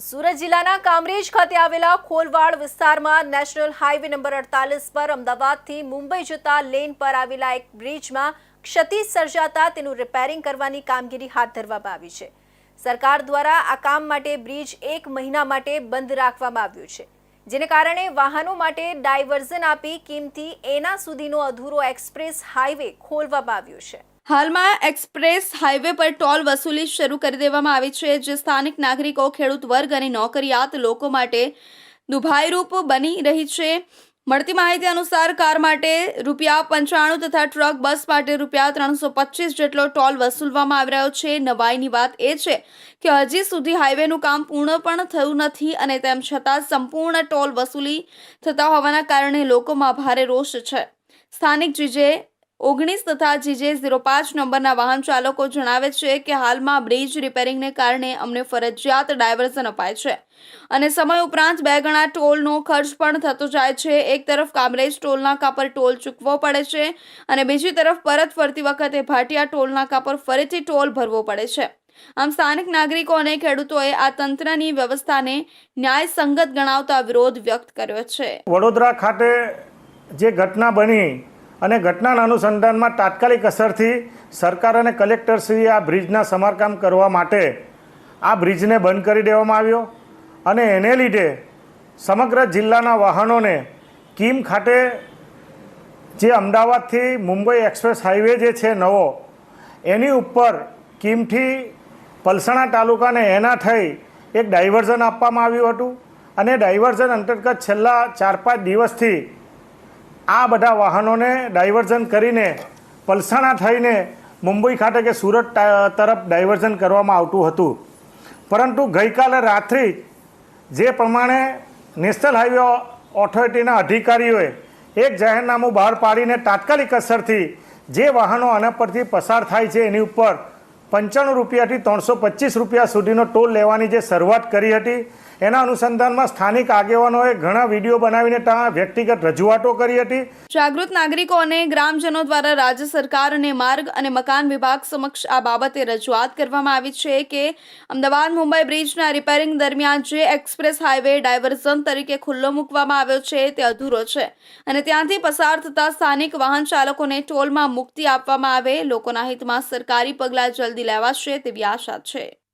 સુરત જિલ્લાના કામરેજ ખાતે આવેલા ખોલવાડ વિસ્તારમાં નેશનલ હાઈવે નંબર અડતાલીસ પર અમદાવાદથી મુંબઈ જતા લેન પર આવેલા એક બ્રિજમાં ક્ષતિ સર્જાતા તેનું રિપેરિંગ કરવાની કામગીરી હાથ ધરવામાં આવી છે. સરકાર દ્વારા આ કામ માટે બ્રિજ એક મહિના માટે બંધ રાખવામાં આવ્યું છે, જેને કારણે વાહનો માટે ડાયવર્ઝન આપી કિંમતી એના સુધીનો અધૂરો એક્સપ્રેસ હાઈવે ખોલવામાં આવ્યો છે. હાલમાં એક્સપ્રેસ હાઈવે પર ટોલ વસૂલી શરૂ કરી દેવામાં આવી છે, જે સ્થાનિક નાગરિકો, ખેડૂત વર્ગ અને નોકરિયાત લોકો માટે દુભાઈરૂપ બની રહી છે. મળતી માહિતી અનુસાર, કાર માટે રૂપિયા પંચાણું તથા ટ્રક, બસ માટે રૂપિયા ત્રણસો પચીસ જેટલો ટોલ વસૂલવામાં આવી રહ્યો છે. નવાઈની વાત એ છે કે હજી સુધી હાઈવેનું કામ પૂર્ણ પણ થયું નથી અને તેમ છતાં સંપૂર્ણ ટોલ વસૂલી થતા હોવાના કારણે લોકોમાં ભારે રોષ છે. સ્થાનિક જીજે ઓગણીસ તથા જીજે ઝીરો પાંચ નંબરના વાહન ચાલકો જણાવે છે કે હાલમાં બ્રિજ રિપેરિંગને કારણે અમને ફરજિયાત ડાયવર્ઝન અપાય છે. અને સમય ઉપરાંત બે ગણા ટોલનો ખર્ચ પણ થતો જાય છે. એક તરફ કામરેજ ટોલનાકા પર ટોલ ચૂકવો પડે છે અને બીજી તરફ પરત ફરતી વખતે ભાટિયા ટોલનાકા પર ફરીથી ટોલ ભરવો પડે છે. આમ સ્થાનિક નાગરિકો અને ખેડૂતોએ આ તંત્રની વ્યવસ્થાને ન્યાયસંગત ગણાવતા વિરોધ વ્યક્ત કર્યો છે. વડોદરા ખાતે જે ઘટના બની અને ઘટનાના અનુસંધાનમાં તાત્કાલિક અસરથી સરકાર અને કલેક્ટરશ્રીએ આ બ્રિજના સમારકામ કરવા માટે આ બ્રિજને બંધ કરી દેવામાં આવ્યો અને એને લીધે સમગ્ર જિલ્લાના વાહનોને કિમ ખાતે જે અમદાવાદથી મુંબઈ એક્સપ્રેસ હાઈવે જે છે નવો, એની ઉપર કિમથી પલસાણા તાલુકાને એના થઈ એક ડાયવર્ઝન આપવામાં આવ્યું હતું અને ડાયવર્ઝન અંતર્ગત છેલ્લા ચાર પાંચ દિવસથી આ બધા વાહનોને ડાયવર્ઝન કરીને પલસાણા થઈને મુંબઈ ખાતે કે સુરત તરફ ડાયવર્ઝન કરવામાં આવતું હતું. પરંતુ ગઈકાલે રાત્રિ જે પ્રમાણે નેશનલ હાઈવે ઓથોરિટીના અધિકારીઓએ એક જાહેરનામું બહાર પાડીને તાત્કાલિક અસરથી જે વાહનો આના પરથી પસાર થાય છે એની ઉપર પંચાણું રૂપિયાથી ત્રણસો પચીસ રૂપિયા સુધીનો ટોલ લેવાની જે શરૂઆત કરી હતી એના અનુસંધાનમાં સ્થાનિક આગેવાનોએ ઘણા વીડિયો બનાવીને ત્યાં વ્યક્તિગત રજૂઆતો કરી હતી. જાગૃત નાગરિકો અને ગ્રામજનો દ્વારા રાજ્ય સરકાર અને માર્ગ અને મકાન વિભાગ સમક્ષ આ બાબતે રજૂઆત કરવામાં આવી છે કે અમદાવાદ મુંબઈ બ્રિજના રિપેરિંગ દરમિયાન જે એક્સપ્રેસ હાઈવે ડાયવર્ઝન તરીકે ખુલ્લો મૂકવામાં આવ્યો છે તે અધૂરો છે અને ત્યાંથી પસાર થતા સ્થાનિક વાહન ચાલકોને ટોલમાં મુક્તિ આપવામાં આવે, લોકોના હિતમાં સરકારી પગલાં જલ્દી લેવાશે તેવી આશા છે.